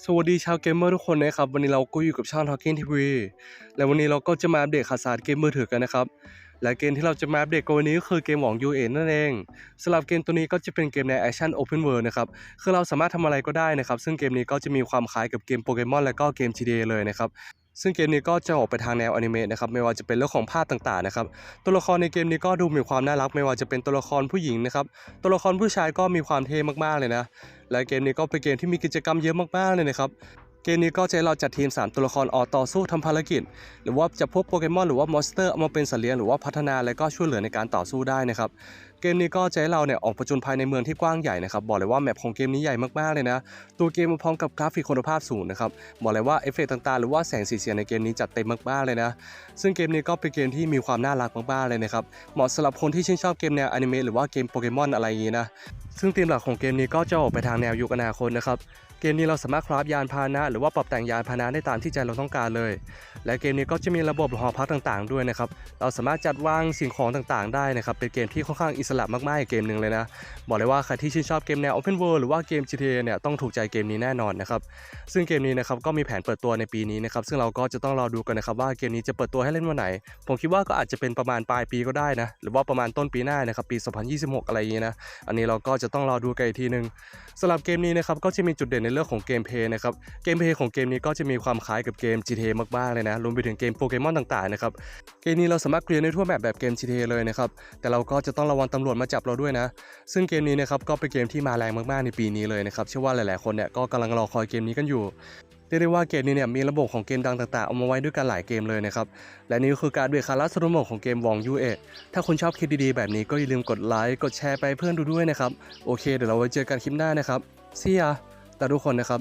สวัสดีชาวเกมเมอร์ทุกคนนะครับ วันนี้เราก็อยู่กับช่อง Talking TV และวันนี้เราก็จะมาอัปเดตข่าวสารเกมมือถือกันนะครับ และเกมที่เราจะมาอัปเดตกันวันนี้ก็คือเกมของ UA นั่นเองสำหรับเกมตัวนี้ก็จะเป็นเกมใน Action Open World นะครับ คือเราสามารถทำอะไรก็ได้นะครับ ซึ่งเกมนี้ก็จะมีความคล้ายกับเกมโปเกมอนและก็เกม GTA เลยนะครับ ซึ่งเกมนี้ก็จะออกไปทางแนวอนิเมะนะครับไม่ว่าจะเป็นเรื่องของภาพต่างๆนะครับตัวละครในเกมนี้ก็ดูมีความน่ารัก ไม่ว่าจะเป็นตัวละครผู้หญิงนะครับตัวละครผู้ชายก็มีความเท่มากๆเลยนะและเกมนี้ก็เป็นเกมที่มีกิจกรรมเยอะมากๆเลยนะครับ เกมนี้ก็จะให้เราจัดทีม 3 ตัวละครออกต่อสู้ทำภารกิจ หรือว่าจะพบโปเกมอนหรือว่ามอนสเตอร์เอามาเป็นสัตว์เลี้ยงหรือว่าพัฒนาและก็ช่วยเหลือในการต่อสู้ได้นะครับเกมนี้ก็จะให้เราเนี่ยออกผจญภัยในเมืองที่กว้างใหญ่นะครับบอกเลยว่าแมปของเกมนี้ใหญ่มากๆเลยนะตัวเกมมาพร้อมกับกราฟิกคุณภาพสูงนะครับบอกเลยว่าเอฟเฟกต์ต่างๆ หรือว่าแสงสีเสียงในเกมนี้จัดเต็มมากๆเลยนะซึ่งเกมนี้ก็เป็นเกมที่มีความน่ารักมากๆเลยนะครับเหมาะสำหรับคนที่ชื่นชอบเกมแนวอนิเมะหรือว่าเกมโปเกมอนอะไรอย่างนี้นะ ซึ่งธีมหลักของเกมนี้ก็จะออกไปทางแนวยุคอนาคตนะครับ เกมนี้เราสามารถคราฟยานพาหนะ หรือว่าปรับแต่งยานพาหนะได้ตามที่ใจเราต้องการเลย และเกมนี้ก็จะมีระบบหอพักต่างๆ ด้วยนะครับ เราสามารถจัดวางสิ่งของต่างๆ ได้นะครับ เป็นเกมที่ค่อนข้างอิสระมากๆอีกเกมหนึ่งเลยนะ บอกเลยว่าใครที่ชื่นชอบเกมแนว Open World หรือว่าเกม GTA เนี่ยต้องถูกใจเกมนี้แน่นอนนะครับ ซึ่งเกมนี้นะครับก็มีแผนเปิดตัวในปีนี้นะครับ ซึ่งเราก็จะต้องรอดูกันนะครับว่าเกมนี้จะเปิดตัวให้เล่นวันไหน ผมคิดว่าก็อาจจะเป็นประมาณปลายปีก็ได้นะ หรือว่าประมาณต้นปีหน้านะครับปี 2026 อะไรอย่างนี้นะ อันนี้เราก็จะต้องรอดูกันอีกทีนึงสำหรับเกมนี้นะครับก็จะมีจุดเด่นในเรื่องของเกมเพย์นะครับเกมเพย์ของเกมนี้ก็จะมีความคล้ายกับเกม GTA มากๆเลยนะรวมไปถึงเกมโปเกมอนต่างๆนะครับเกมนี้เราสามารถเคลียร์ได้ทั่วแบบแบบเกม GTA เลยนะครับแต่เราก็จะต้องระวังตำรวจมาจับเราด้วยนะ ซึ่งเกมนี้นะครับก็เป็นเกมที่มาแรงมากๆในปีนี้เลยนะครับเชื่อว่าหลายๆคนเนี่ยก็กำลังรอคอยเกมนี้กันอยู่ รียกได้ว่าเกมนี้เนี่ยมีระบบของเกมดังต่างๆ เอามาไว้ด้วยกันหลายเกมเลยนะครับ และนี่ก็คือการเบรคคารัสรุมของเกมวองยูเอถ้าคุณชอบคลิปดีๆ แบบนี้ก็อย่าลืมกดไลค์กดแชร์ไปเพื่อนดูด้วยนะครับ โอเคเดี๋ยวเราไว้เจอกันคลิปหน้านะครับเสียแต่ทุกคนนะครับ